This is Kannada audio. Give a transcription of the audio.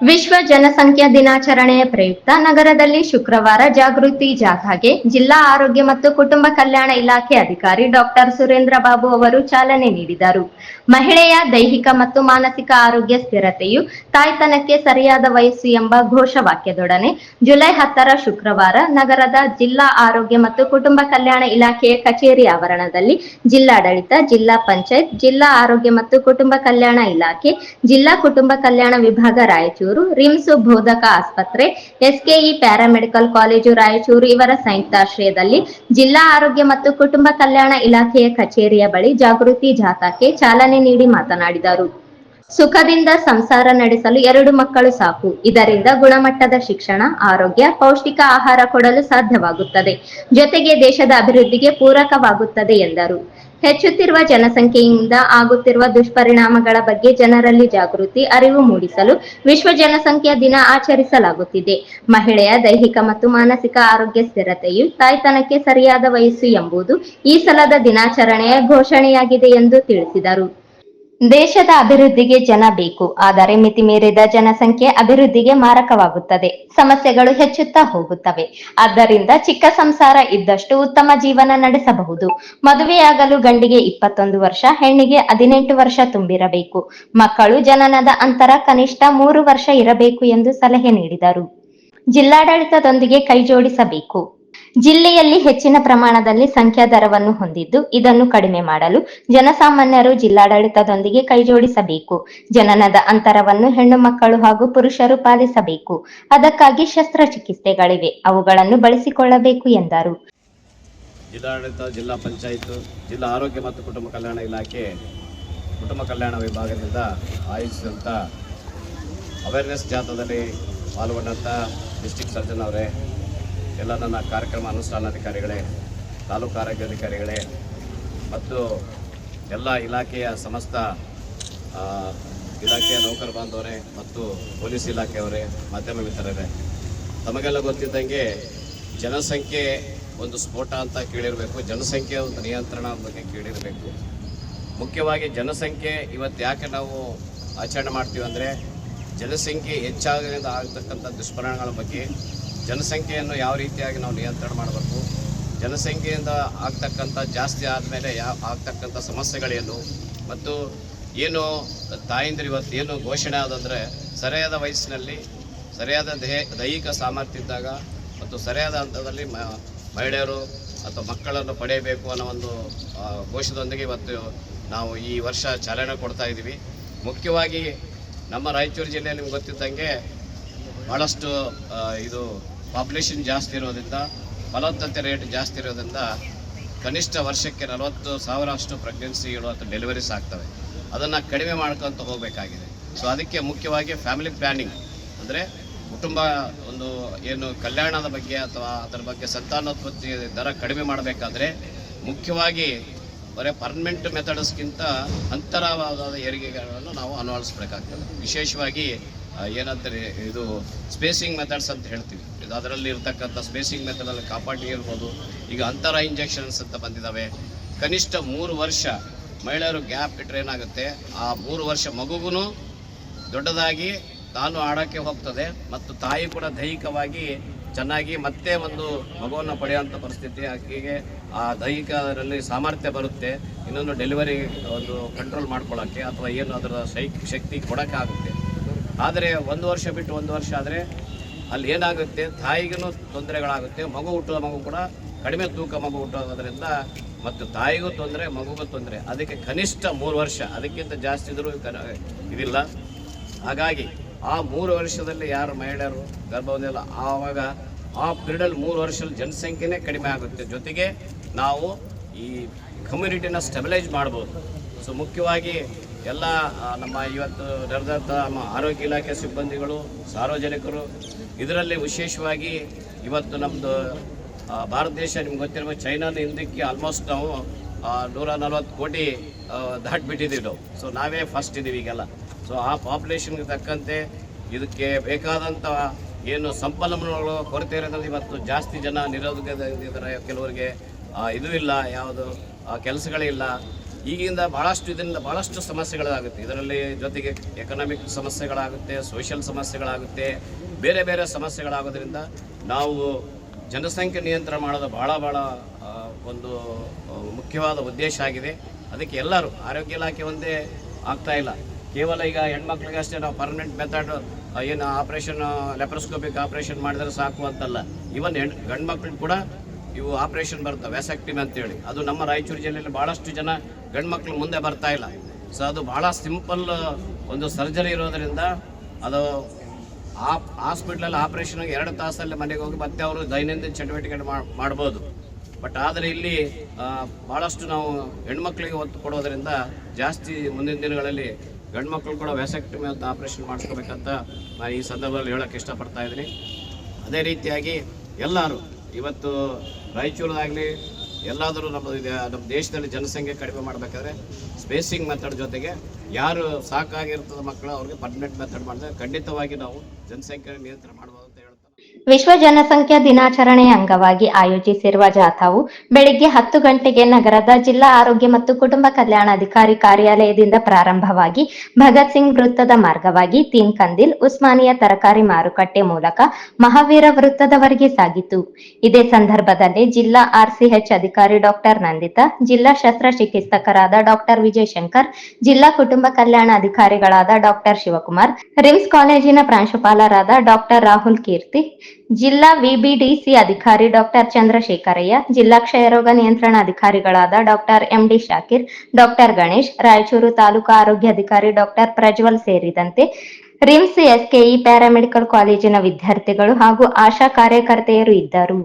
ವಿಶ್ವ ಜನಸಂಖ್ಯಾ ದಿನಾಚರಣೆಯ ಪ್ರಯುಕ್ತ ನಗರದಲ್ಲಿ ಶುಕ್ರವಾರ ಜಾಗೃತಿ ಜಾಥಾಗೆ ಜಿಲ್ಲಾ ಆರೋಗ್ಯ ಮತ್ತು ಕುಟುಂಬ ಕಲ್ಯಾಣ ಇಲಾಖೆ ಅಧಿಕಾರಿ ಡಾಕ್ಟರ್ ಸುರೇಂದ್ರ ಬಾಬು ಅವರು ಚಾಲನೆ ನೀಡಿದರು. ಮಹಿಳೆಯ ದೈಹಿಕ ಮತ್ತು ಮಾನಸಿಕ ಆರೋಗ್ಯ ಸ್ಥಿರತೆಯು ತಾಯ್ತನಕ್ಕೆ ಸರಿಯಾದ ವಯಸ್ಸು ಎಂಬ ಘೋಷವಾಕ್ಯದೊಡನೆ ಜುಲೈ ಹತ್ತರ ಶುಕ್ರವಾರ ನಗರದ ಜಿಲ್ಲಾ ಆರೋಗ್ಯ ಮತ್ತು ಕುಟುಂಬ ಕಲ್ಯಾಣ ಇಲಾಖೆಯ ಕಚೇರಿ ಆವರಣದಲ್ಲಿ ಜಿಲ್ಲಾಡಳಿತ, ಜಿಲ್ಲಾ ಪಂಚಾಯತ್, ಜಿಲ್ಲಾ ಆರೋಗ್ಯ ಮತ್ತು ಕುಟುಂಬ ಕಲ್ಯಾಣ ಇಲಾಖೆ, ಜಿಲ್ಲಾ ಕುಟುಂಬ ಕಲ್ಯಾಣ ವಿಭಾಗ ರಾಯಚೂರು ರಿಮ್ಸ್ ಬೋಧಕ ಆಸ್ಪತ್ರೆ, ಎಸ್ಕೆಇ ಪ್ಯಾರಾಮೆಡಿಕಲ್ ಕಾಲೇಜು ರಾಯಚೂರು ಇವರ ಸಂಯುಕ್ತಾಶ್ರಯದಲ್ಲಿ ಜಿಲ್ಲಾ ಆರೋಗ್ಯ ಮತ್ತು ಕುಟುಂಬ ಕಲ್ಯಾಣ ಇಲಾಖೆಯ ಕಚೇರಿಯ ಬಳಿ ಜಾಗೃತಿ ಜಾಥಾಕ್ಕೆ ಚಾಲನೆ ನೀಡಿ ಮಾತನಾಡಿದರು. ಸುಖದಿಂದ ಸಂಸಾರ ನಡೆಸಲು ಎರಡು ಮಕ್ಕಳು ಸಾಕು. ಇದರಿಂದ ಗುಣಮಟ್ಟದ ಶಿಕ್ಷಣ, ಆರೋಗ್ಯ, ಪೌಷ್ಟಿಕ ಆಹಾರ ಕೊಡಲು ಸಾಧ್ಯವಾಗುತ್ತದೆ. ಜೊತೆಗೆ ದೇಶದ ಅಭಿವೃದ್ಧಿಗೆ ಪೂರಕವಾಗುತ್ತದೆ ಎಂದರು. ಹೆಚ್ಚುತ್ತಿರುವ ಜನಸಂಖ್ಯೆಯಿಂದ ಆಗುತ್ತಿರುವ ದುಷ್ಪರಿಣಾಮಗಳ ಬಗ್ಗೆ ಜನರಲ್ಲಿ ಜಾಗೃತಿ, ಅರಿವು ಮೂಡಿಸಲು ವಿಶ್ವ ಜನಸಂಖ್ಯಾ ದಿನ ಆಚರಿಸಲಾಗುತ್ತಿದೆ. ಮಹಿಳೆಯ ದೈಹಿಕ ಮತ್ತು ಮಾನಸಿಕ ಆರೋಗ್ಯ ಸ್ಥಿರತೆಯು ತಾಯ್ತನಕ್ಕೆ ಸರಿಯಾದ ವಯಸ್ಸು ಎಂಬುದು ಈ ಸಲದ ದಿನಾಚರಣೆಯ ಘೋಷಣೆಯಾಗಿದೆ ಎಂದು ತಿಳಿಸಿದರು. ದೇಶದ ಅಭಿವೃದ್ಧಿಗೆ ಜನ ಬೇಕು, ಆದರೆ ಮಿತಿಮೀರಿದ ಜನಸಂಖ್ಯೆ ಅಭಿವೃದ್ಧಿಗೆ ಮಾರಕವಾಗುತ್ತದೆ. ಸಮಸ್ಯೆಗಳು ಹೆಚ್ಚುತ್ತಾ ಹೋಗುತ್ತವೆ. ಆದ್ದರಿಂದ ಚಿಕ್ಕ ಸಂಸಾರ ಇದ್ದಷ್ಟು ಉತ್ತಮ ಜೀವನ ನಡೆಸಬಹುದು. ಮದುವೆಯಾಗಲು ಗಂಡಿಗೆ ಇಪ್ಪತ್ತೊಂದು ವರ್ಷ, ಹೆಣ್ಣಿಗೆ ಹದಿನೆಂಟು ವರ್ಷ ತುಂಬಿರಬೇಕು. ಮಕ್ಕಳು ಜನನದ ಅಂತರ ಕನಿಷ್ಠ ಮೂರು ವರ್ಷ ಇರಬೇಕು ಎಂದು ಸಲಹೆ ನೀಡಿದರು. ಜಿಲ್ಲಾಡಳಿತದೊಂದಿಗೆ ಕೈಜೋಡಿಸಬೇಕು. ಜಿಲ್ಲೆಯಲ್ಲಿ ಹೆಚ್ಚಿನ ಪ್ರಮಾಣದಲ್ಲಿ ಸಂಖ್ಯಾ ದರವನ್ನು ಹೊಂದಿದ್ದು ಇದನ್ನು ಕಡಿಮೆ ಮಾಡಲು ಜನಸಾಮಾನ್ಯರು ಜಿಲ್ಲಾಡಳಿತದೊಂದಿಗೆ ಕೈಜೋಡಿಸಬೇಕು. ಜನನದ ಅಂತರವನ್ನು ಹೆಣ್ಣು ಮಕ್ಕಳು ಹಾಗೂ ಪುರುಷರು ಪಾಲಿಸಬೇಕು. ಅದಕ್ಕಾಗಿ ಶಸ್ತ್ರಚಿಕಿತ್ಸೆಗಳಿವೆ. ಅವುಗಳನ್ನು ಬಳಸಿಕೊಳ್ಳಬೇಕು ಎಂದರು. ಜಿಲ್ಲಾಡಳಿತ, ಜಿಲ್ಲಾ ಪಂಚಾಯತ್, ಜಿಲ್ಲಾ ಆರೋಗ್ಯ ಮತ್ತು ಕುಟುಂಬ ಕಲ್ಯಾಣ ಇಲಾಖೆ, ಕುಟುಂಬ ಕಲ್ಯಾಣ ವಿಭಾಗದಿಂದ ಆಯೋಜಿಸಿದಂಥ ಅವೇರ್ನೆಸ್ ಜಾಥಾದಲ್ಲಿ ಪಾಲ್ಗೊಂಡಂಥ ಡಿಸ್ಟಿಕ್ ಸರ್ಜನ್ ಅವರೇ ಎಲ್ಲ ನನ್ನ ಕಾರ್ಯಕ್ರಮ ಅನುಷ್ಠಾನಾಧಿಕಾರಿಗಳೇ, ತಾಲೂಕು ಆರೋಗ್ಯಾಧಿಕಾರಿಗಳೇ ಮತ್ತು ಎಲ್ಲ ಇಲಾಖೆಯ ಸಮಸ್ತ ಇಲಾಖೆಯ ನೌಕರ ಬಾಂಧವರೇ ಮತ್ತು ಪೊಲೀಸ್ ಇಲಾಖೆಯವರೇ, ಮಾಧ್ಯಮ ಮಿತ್ರರೇ. ತಮಗೆಲ್ಲ ಗೊತ್ತಿದ್ದಂಗೆ ಜನಸಂಖ್ಯೆ ಒಂದು ಸ್ಫೋಟ ಅಂತ ಕೇಳಿರಬೇಕು, ಜನಸಂಖ್ಯೆ ಒಂದು ನಿಯಂತ್ರಣ ಬಗ್ಗೆ ಕೇಳಿರಬೇಕು. ಮುಖ್ಯವಾಗಿ ಜನಸಂಖ್ಯೆ ಇವತ್ತು ಯಾಕೆ ನಾವು ಆಚರಣೆ ಮಾಡ್ತೀವಿ ಅಂದರೆ, ಜನಸಂಖ್ಯೆ ಹೆಚ್ಚಾಗೋದ್ರಿಂದ ಆಗ್ತಕ್ಕಂಥ ದುಷ್ಪರಿಣಾಮಗಳ ಬಗ್ಗೆ ಜನಸಂಖ್ಯೆಯನ್ನು ಯಾವ ರೀತಿಯಾಗಿ ನಾವು ನಿಯಂತ್ರಣ ಮಾಡಬೇಕು? ಜನಸಂಖ್ಯೆಯಿಂದ ಆಗ್ತಕ್ಕಂಥ ಜಾಸ್ತಿ ಆದಮೇಲೆ ಯಾವ ಆಗ್ತಕ್ಕಂಥ ಸಮಸ್ಯೆಗಳೇನು? ಮತ್ತು ಏನು ತಾಯಿಂದ್ರ ಇವತ್ತು ಏನು ಘೋಷಣೆ ಆದಂದರೆ, ಸರಿಯಾದ ವಯಸ್ಸಿನಲ್ಲಿ, ಸರಿಯಾದ ದೇಹ ದೈಹಿಕ ಸಾಮರ್ಥ್ಯ ಇದ್ದಾಗ ಮತ್ತು ಸರಿಯಾದ ಹಂತದಲ್ಲಿ ಮ, ಮಹಿಳೆಯರು ಅಥವಾ ಮಕ್ಕಳನ್ನು ಪಡೆಯಬೇಕು ಅನ್ನೋ ಒಂದು ಘೋಷದೊಂದಿಗೆ ಇವತ್ತು ನಾವು ಈ ವರ್ಷ ಚಾಲನೆ ಕೊಡ್ತಾ ಇದ್ದೀವಿ. ಮುಖ್ಯವಾಗಿ ನಮ್ಮ ರಾಯಚೂರು ಜಿಲ್ಲೆಯಲ್ಲಿ ನಿಮ್ಗೆ ಗೊತ್ತಿದ್ದಂಗೆ ಭಾಳಷ್ಟು ಇದು ಪಾಪ್ಯುಲೇಷನ್ ಜಾಸ್ತಿ ಇರೋದ್ರಿಂದ, ಫಲವತ್ತತೆ ರೇಟ್ ಜಾಸ್ತಿ ಇರೋದ್ರಿಂದ ಕನಿಷ್ಠ ವರ್ಷಕ್ಕೆ ನಲವತ್ತು ಸಾವಿರ ಅಷ್ಟು ಪ್ರೆಗ್ನೆನ್ಸಿಗಳು ಅಥವಾ ಡೆಲಿವರೀಸ್ ಆಗ್ತವೆ. ಅದನ್ನು ಕಡಿಮೆ ಮಾಡ್ಕೊತ ಹೋಗಬೇಕಾಗಿದೆ. ಸೊ ಅದಕ್ಕೆ ಮುಖ್ಯವಾಗಿ ಫ್ಯಾಮಿಲಿ ಪ್ಲ್ಯಾನಿಂಗ್ ಅಂದರೆ ಕುಟುಂಬ ಒಂದು ಏನು ಕಲ್ಯಾಣದ ಬಗ್ಗೆ ಅಥವಾ ಅದರ ಬಗ್ಗೆ ಸಂತಾನೋತ್ಪತ್ತಿ ದರ ಕಡಿಮೆ ಮಾಡಬೇಕಾದ್ರೆ ಮುಖ್ಯವಾಗಿ ಬರೀ ಪರ್ಮನೆಂಟ್ ಮೆಥಡ್ಸ್ಗಿಂತ ಅಂತರವಾದ ಹೆರಿಗೆಗಳನ್ನು ನಾವು ಅಳವಡಿಸ್ಬೇಕಾಗ್ತದೆ ವಿಶೇಷವಾಗಿ ಏನಂತಾರೆ ಇದು ಸ್ಪೇಸಿಂಗ್ ಮೆಥಡ್ಸ್ ಅಂತ ಹೇಳ್ತೀವಿ. ಇದು ಅದರಲ್ಲಿ ಇರ್ತಕ್ಕಂಥ ಸ್ಪೇಸಿಂಗ್ ಮೆಥಡಲ್ಲಿ ಕಾಪಾಡಿ ಇರ್ಬೋದು ಈಗ ಅಂತರ ಇಂಜೆಕ್ಷನ್ಸ್ ಅಂತ ಬಂದಿದ್ದಾವೆ ಕನಿಷ್ಠ ಮೂರು ವರ್ಷ ಮಹಿಳೆಯರು ಗ್ಯಾಪ್ ಇಟ್ಟರೆ ಏನಾಗುತ್ತೆ? ಆ ಮೂರು ವರ್ಷ ಮಗುಗೂ ದೊಡ್ಡದಾಗಿ ತಾನು ಆಡೋಕ್ಕೆ ಹೋಗ್ತದೆ ಮತ್ತು ತಾಯಿ ಕೂಡ ದೈಹಿಕವಾಗಿ ಚೆನ್ನಾಗಿ ಮತ್ತೆ ಒಂದು ಮಗುವನ್ನು ಪಡೆಯುವಂಥ ಪರಿಸ್ಥಿತಿ ಆಕೆಗೆ ಆ ದೈಹಿಕದಲ್ಲಿ ಸಾಮರ್ಥ್ಯ ಬರುತ್ತೆ. ಇನ್ನೊಂದು ಡೆಲಿವರಿ ಒಂದು ಕಂಟ್ರೋಲ್ ಮಾಡ್ಕೊಳ್ಳೋಕ್ಕೆ ಅಥವಾ ಏನು ಅದರ ಶೈ ಶಕ್ತಿ ಕೊಡೋಕ್ಕಾಗುತ್ತೆ. ಆದರೆ ಒಂದು ವರ್ಷ ಬಿಟ್ಟು ಒಂದು ವರ್ಷ ಆದರೆ ಅಲ್ಲಿ ಏನಾಗುತ್ತೆ? ತಾಯಿಗೂ ತೊಂದರೆಗಳಾಗುತ್ತೆ. ಮಗು ಹುಟ್ಟುವ ಮಗು ಕೂಡ ಕಡಿಮೆ ತೂಕ ಮಗು ಹುಟ್ಟೋದ್ರಿಂದ ಮತ್ತು ತಾಯಿಗೂ ತೊಂದರೆ, ಮಗುಗೂ ತೊಂದರೆ. ಅದಕ್ಕೆ ಕನಿಷ್ಠ ಮೂರು ವರ್ಷ. ಅದಕ್ಕಿಂತ ಜಾಸ್ತಿ ಇದ್ರೂ ಇದಿಲ್ಲ. ಹಾಗಾಗಿ ಆ ಮೂರು ವರ್ಷದಲ್ಲಿ ಯಾರು ಮಹಿಳೆಯರು ಗರ್ಭವಧಿಯಲ್ಲ ಆವಾಗ ಆ ಪೀರಿಯಡಲ್ಲಿ ಮೂರು ವರ್ಷದಲ್ಲಿ ಜನಸಂಖ್ಯೆನೇ ಕಡಿಮೆ ಆಗುತ್ತೆ. ಜೊತೆಗೆ ನಾವು ಈ ಕಮ್ಯುನಿಟಿನ ಸ್ಟೆಬಿಲೈಜ್ ಮಾಡ್ಬೋದು. ಸೊ ಮುಖ್ಯವಾಗಿ ಎಲ್ಲ ನಮ್ಮ ಇವತ್ತು ನಡೆದಂಥ ನಮ್ಮ ಆರೋಗ್ಯ ಇಲಾಖೆ ಸಿಬ್ಬಂದಿಗಳು, ಸಾರ್ವಜನಿಕರು, ಇದರಲ್ಲಿ ವಿಶೇಷವಾಗಿ ಇವತ್ತು ನಮ್ಮದು ಭಾರತ ದೇಶ ನಿಮ್ಗೆ ಗೊತ್ತಿರುವ ಚೈನಾದ ಹಿಂದಕ್ಕೆ ಆಲ್ಮೋಸ್ಟ್ ನಾವು ನೂರ ನಲ್ವತ್ತು ಕೋಟಿ ದಾಟಿಬಿಟ್ಟಿದ್ದೀವಿ ನಾವು. ಸೊ ನಾವೇ ಫಸ್ಟ್ ಇದ್ದೀವಿ ಈಗೆಲ್ಲ. ಸೊ ಆ ಪಾಪ್ಯುಲೇಷನ್ಗೆ ತಕ್ಕಂತೆ ಇದಕ್ಕೆ ಬೇಕಾದಂಥ ಏನು ಸಂಪನ್ಮೂಲಗಳು ಕೊರತೆ ಇರೋದ್ರಲ್ಲಿ ಇವತ್ತು ಜಾಸ್ತಿ ಜನ ನಿರೋಧಕರಿದ್ದಾರೆ ಕೆಲವರಿಗೆ. ಇದು ಇಲ್ಲ, ಯಾವುದು ಕೆಲಸಗಳಿಲ್ಲ ಈಗಿಂದ ಭಾಳಷ್ಟು ಇದರಿಂದ ಭಾಳಷ್ಟು ಸಮಸ್ಯೆಗಳಾಗುತ್ತೆ. ಇದರಲ್ಲಿ ಜೊತೆಗೆ ಎಕನಾಮಿಕ್ ಸಮಸ್ಯೆಗಳಾಗುತ್ತೆ ಸೋಷಿಯಲ್ ಸಮಸ್ಯೆಗಳಾಗುತ್ತೆ, ಬೇರೆ ಬೇರೆ ಸಮಸ್ಯೆಗಳಾಗೋದ್ರಿಂದ ನಾವು ಜನಸಂಖ್ಯೆ ನಿಯಂತ್ರಣ ಮಾಡೋದು ಭಾಳ ಭಾಳ ಒಂದು ಮುಖ್ಯವಾದ ಉದ್ದೇಶ ಆಗಿದೆ. ಅದಕ್ಕೆ ಎಲ್ಲರೂ ಆರೋಗ್ಯ ಇಲಾಖೆ ಒಂದೇ ಆಗ್ತಾ ಇಲ್ಲ. ಕೇವಲ ಈಗ ಹೆಣ್ಮಕ್ಳಿಗೆ ಅಷ್ಟೇ ನಾವು ಪರ್ಮನೆಂಟ್ ಮೆಥಡ್ ಏನು ಆಪ್ರೇಷನ್ ಲೆಪ್ರೋಸ್ಕೋಪಿಕ್ ಆಪ್ರೇಷನ್ ಮಾಡಿದ್ರೆ ಸಾಕು ಅಂತಲ್ಲ. ಇವನ್ ಹೆಣ್ ಗಂಡು ಮಕ್ಳಿಗೆ ಕೂಡ ಇವು ಆಪ್ರೇಷನ್ ಬರ್ತವೆ ವ್ಯಾಸಕ್ಟಿಮ್ ಅಂತೇಳಿ. ಅದು ನಮ್ಮ ರಾಯಚೂರು ಜಿಲ್ಲೆಯಲ್ಲಿ ಭಾಳಷ್ಟು ಜನ ಗಂಡು ಮಕ್ಕಳು ಮುಂದೆ ಬರ್ತಾ ಇಲ್ಲ. ಸೊ ಅದು ಭಾಳ ಸಿಂಪಲ್ ಒಂದು ಸರ್ಜರಿ ಇರೋದರಿಂದ ಅದು ಆಪ್, ಹಾಸ್ಪಿಟ್ಲಲ್ಲಿ ಆಪ್ರೇಷನ್ಗೆ ಎರಡು ತಾಸಲ್ಲಿ ಮನೆಗೆ ಹೋಗಿ ಮತ್ತೆ ಅವರು ದೈನಂದಿನ ಚಟುವಟಿಕೆ ಮಾಡ್- ಮಾಡ್ಬೋದು. ಬಟ್ ಆದರೆ ಇಲ್ಲಿ ಭಾಳಷ್ಟು ನಾವು ಹೆಣ್ಮಕ್ಳಿಗೆ ಒತ್ತು ಕೊಡೋದರಿಂದ ಜಾಸ್ತಿ ಮುಂದಿನ ದಿನಗಳಲ್ಲಿ ಗಂಡು ಮಕ್ಕಳು ಕೂಡ ವ್ಯಾಸಕ್ಟಿ ಅಂತ ಆಪ್ರೇಷನ್ ಮಾಡಿಸ್ಕೋಬೇಕಂತ ನಾನು ಈ ಸಂದರ್ಭದಲ್ಲಿ ಹೇಳೋಕೆ ಇಷ್ಟಪಡ್ತಾ ಇದ್ದೀನಿ. ಅದೇ ರೀತಿಯಾಗಿ ಎಲ್ಲರೂ ಇವತ್ತು ರಾಯಚೂರದಾಗಲಿ ಎಲ್ಲಾದರೂ ನಮ್ಮ ನಮ್ಮ ದೇಶದಲ್ಲಿ ಜನಸಂಖ್ಯೆ ಕಡಿಮೆ ಮಾಡಬೇಕಾದ್ರೆ ಸ್ಪೇಸಿಂಗ್ ಮೆಥಡ್ ಜೊತೆಗೆ ಯಾರು ಸಾಕಾಗಿರ್ತದ ಮಕ್ಕಳು ಅವ್ರಿಗೆ ಪರ್ಮನೆಂಟ್ ಮೆಥಡ್ ಮಾಡಿದ್ರೆ ಖಂಡಿತವಾಗಿ ನಾವು ಜನಸಂಖ್ಯೆ ನಿಯಂತ್ರಣ ಹೇಳ್ತಾರೆ ವಿಶ್ವ ಜನಸಂಖ್ಯಾ ದಿನಾಚರಣೆಯ ಅಂಗವಾಗಿ ಆಯೋಜಿಸಿರುವ ಜಾಥಾವು ಬೆಳಿಗ್ಗೆ ಹತ್ತು ಗಂಟೆಗೆ ನಗರದ ಜಿಲ್ಲಾ ಆರೋಗ್ಯ ಮತ್ತು ಕುಟುಂಬ ಕಲ್ಯಾಣಾಧಿಕಾರಿ ಕಾರ್ಯಾಲಯದಿಂದ ಪ್ರಾರಂಭವಾಗಿ ಭಗತ್ ಸಿಂಗ್ ವೃತ್ತದ ಮಾರ್ಗವಾಗಿ ತೀನ್ ಕಂದಿಲ್, ಉಸ್ಮಾನಿಯಾ ತರಕಾರಿ ಮಾರುಕಟ್ಟೆ ಮೂಲಕ ಮಹಾವೀರ ವೃತ್ತದವರೆಗೆ ಸಾಗಿತು. ಇದೇ ಸಂದರ್ಭದಲ್ಲಿ ಜಿಲ್ಲಾ ಆರ್ಸಿಎಚ್ ಅಧಿಕಾರಿ ಡಾಕ್ಟರ್ ನಂದಿತಾ, ಜಿಲ್ಲಾ ಶಸ್ತ್ರಚಿಕಿತ್ಸಕರಾದ ಡಾಕ್ಟರ್ ವಿಜಯ್ ಶಂಕರ್ ಜಿಲ್ಲಾ ಕುಟುಂಬ ಕಲ್ಯಾಣ ಅಧಿಕಾರಿಗಳಾದ ಡಾಕ್ಟರ್ ಶಿವಕುಮಾರ್, ರಿಮ್ಸ್ ಕಾಲೇಜಿನ ಪ್ರಾಂಶುಪಾಲರಾದ ಡಾಕ್ಟರ್ ರಾಹುಲ್ ಕೀರ್ತಿ ಜಿಲ್ಲಾ ವಿಬಿಡಿಸಿ ಅಧಿಕಾರಿ ಡಾಕ್ಟರ್ ಚಂದ್ರಶೇಖರಯ್ಯ, ಜಿಲ್ಲಾ ಕ್ಷಯರೋಗ ನಿಯಂತ್ರಣ ಅಧಿಕಾರಿಗಳಾದ doctor MD Shakir, doctor Ganesh, Raichur taluk ಆರೋಗ್ಯಾಧಿಕಾರಿ ಡಾಕ್ಟರ್ ಪ್ರಜ್ವಲ್ ಸೇರಿದಂತೆ ರಿಮ್ಸ್ ಎಸ್ಕೆಇ ಪ್ಯಾರಾಮೆಡಿಕಲ್ ಕಾಲೇಜಿನ ವಿದ್ಯಾರ್ಥಿಗಳು ಹಾಗೂ ಆಶಾ ಕಾರ್ಯಕರ್ತೆಯರು ಇದ್ದರು.